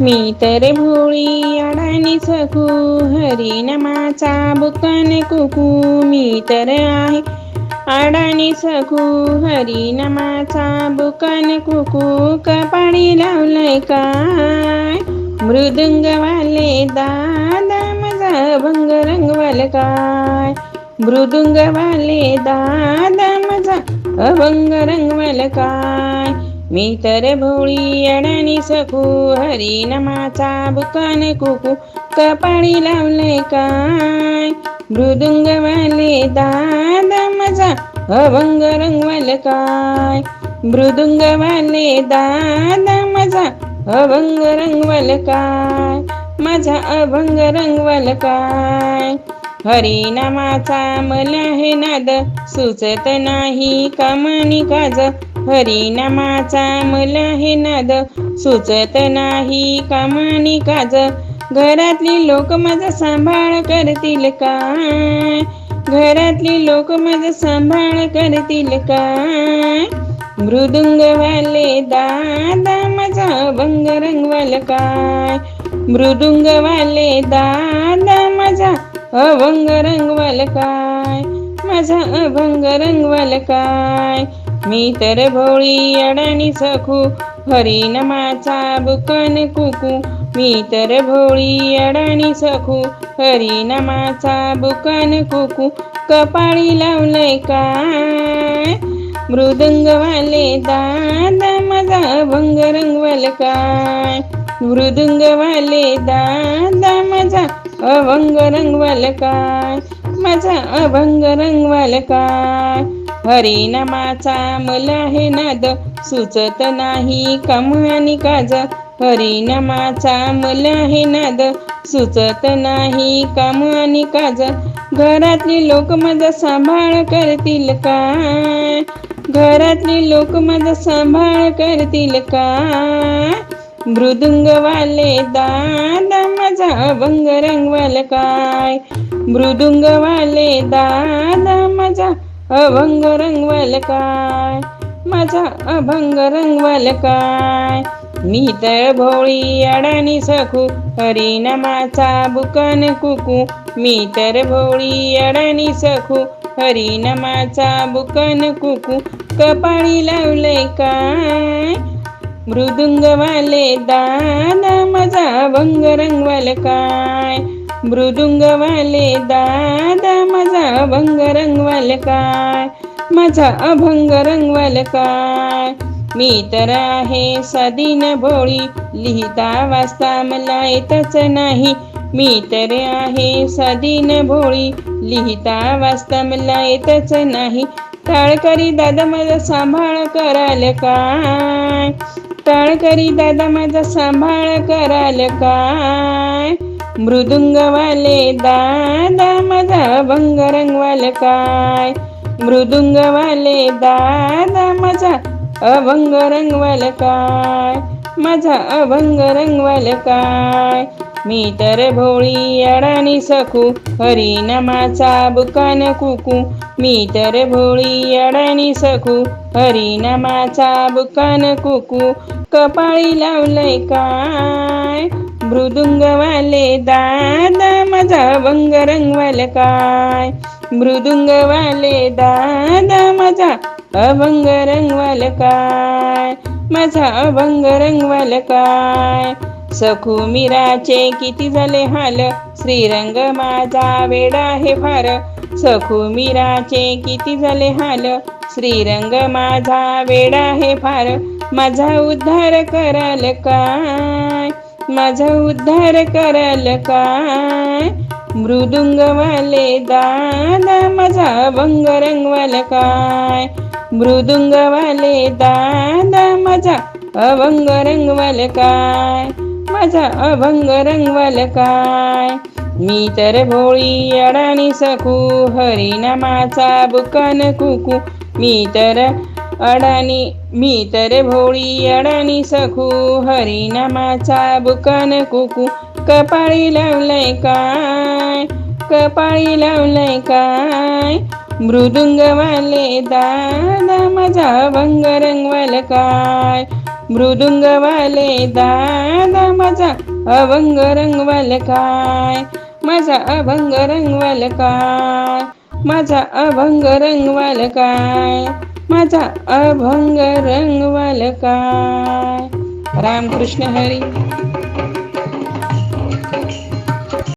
मी तर भोळी अडाणी सखू हरी नमाचा बुकन कुकू. मी तर आहे अडाणी सखू हरी नमाचा बुकन कुकू. कपाळी लावलंय काय? मृदुंगवाले दादा माझा भंग रंगवाल काय? मृदुंगवाले दादा माझा अभंग रंगवाल काय? मी तर भोळी अडणी सखू हरी नमाचा बुकान कुकू कपाळी लावले काय? मृदुंगवाले दादा माझा अभंग रंगवाल काय? मृदुंगवाले दादा माझा अभंग रंगवल काय? माझा अभंग रंगवल काय? हरिनामाचा मला हे नाद सुचत नाही कामनी काज हरिनामाचा मला हे नाद सुचत नाही कामानी काज. घरातली लोक माझा सांभाळ करतील काय घरातली लोक माझा सांभाळ करतील काय मृदुंगवाले दादा माझा अभंग रंगवाल काय मृदुंगवाले दादा माझा अभंग रंगवाल काय? माझा अभंग रंगवाल काय? मी तर भोळी अडणी सखू हरिनामाचा बुकन कुकू. मी तर भोळी अडाणी सखू हरिनामाचा बुकन कुकू. कपाळी लावलंय काय? मृदुंगवाले दादा माझा अभंग रंगवाल काय? मृदुंगवाले दादा माझा अभंग रंगवाल काय? माझा अभंग रंगवाल काय? हरिनामाचा मला हे नाद सुचत नाही आणि काज. हरिनामाचा मला हे नाद सुचत नाही आणि काज. घरातली लोक माझा सांभाळ करतील काय? घरातली लोक माझा सांभाळ करतील काय? मृदुंगवाले दादा माझा अभंग रंगवाल काय? मृदुंगवाले दादा माझा अभंग रंगवाल काय? माझा अभंग रंगवाल काय? मी तर भोळी अडाणी सखू हरिनामाचा बुकन कुकू. मी तर भोळी अडाणी सखू हरिनामाचा बुकन कुकू. कपाळी लावलंय काय? मृदुंगवाले दादा माझा अभंग रंगवाल काय? मृदुंगवाले दादा माझा अभंग रंगवाल काय? माझा अभंग रंगवाल काय? मी तर आहे सदीन भोळी लिहिता वाचता मला येतच नाही. मी तर आहे सदीन भोळी लिहिता वाचता मला येतच नाही. तळकरी दादा माझा सांभाळ कराल काय? तळकरी दादा माझा सांभाळ कराल काय? मृदुंगवाले दादा माझा अभंग रंगवाल काय? मृदुंगवाले दादा माझा अभंग रंगवाल काय? माझा अभंग रंगवाल काय? मी तर भोळी अडाणी सखू हरिनामाचा बुकान कुकू. मी तर भोळी अडाणी सखू हरिनामाचा बुकान कुकू. कपाळी लावलंय काय? मृदुंगवाले दादा माझा अभंग रंगवाल काय? मृदुंगवाले दादा माझा अभंग रंगवाल काय? माझा अभंग रंगवाल काय? सखू मीराचे किती झाले हाल? श्रीरंग माझा वेडा हे फार. सखू मीराचे किती झाले हाल? श्रीरंग माझा वेडा हे फार. माझा उद्धार कराल काय? माझा उद्धार कराल काय? मृदुंगवाले दादा माझा अभंग रंगवाल काय? मृदुंगवाले दादा माझा अभंग रंगवाल काय? माझा अभंग रंगवाल काय? मी तर भोळी अडाणी सखू हरिनामाचा बुकान कुकू. मी तर अडाणी मी तर भोळी अडाणी सखू हरिनामाचा बुकन कुकू. कपाळी लावलंय काय? कपाळी लावलंय काय? मृदुंगवाले दादा माझा अभंग रंगवल काय? मृदुंगवाले दादा माझा अभंग रंगवाल काय? माझा अभंग रंगवाल काय? माझा अभंग रंगवाल काय? माझा अभंग रंगवाल काय? रामकृष्ण हरी.